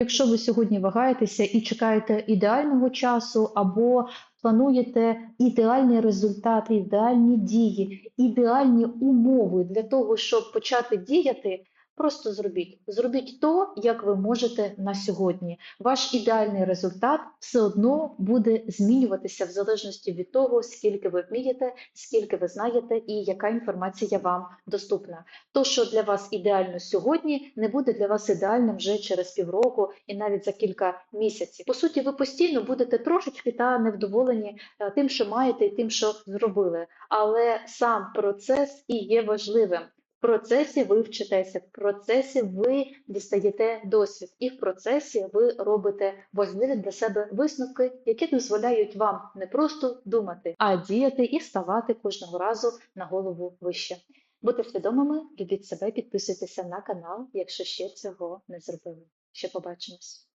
Якщо ви сьогодні вагаєтеся і чекаєте ідеального часу, або плануєте ідеальний результат, ідеальні дії, ідеальні умови для того, щоб почати діяти, просто зробіть. Зробіть то, як ви можете на сьогодні. Ваш ідеальний результат все одно буде змінюватися в залежності від того, скільки ви вмієте, скільки ви знаєте і яка інформація вам доступна. То, що для вас ідеально сьогодні, не буде для вас ідеальним вже через півроку і навіть за кілька місяців. По суті, ви постійно будете трошечки та невдоволені е, тим, що маєте, і тим, що зробили. Але сам процес і є важливим. Процесі ви вчитеся, в процесі ви дістаєте досвід, і в процесі ви робите важливі для себе висновки, які дозволяють вам не просто думати, а діяти і ставати кожного разу на голову вище. Будьте свідомими, любіть себе, підписуйтеся на канал, якщо ще цього не зробили. Ще побачимось.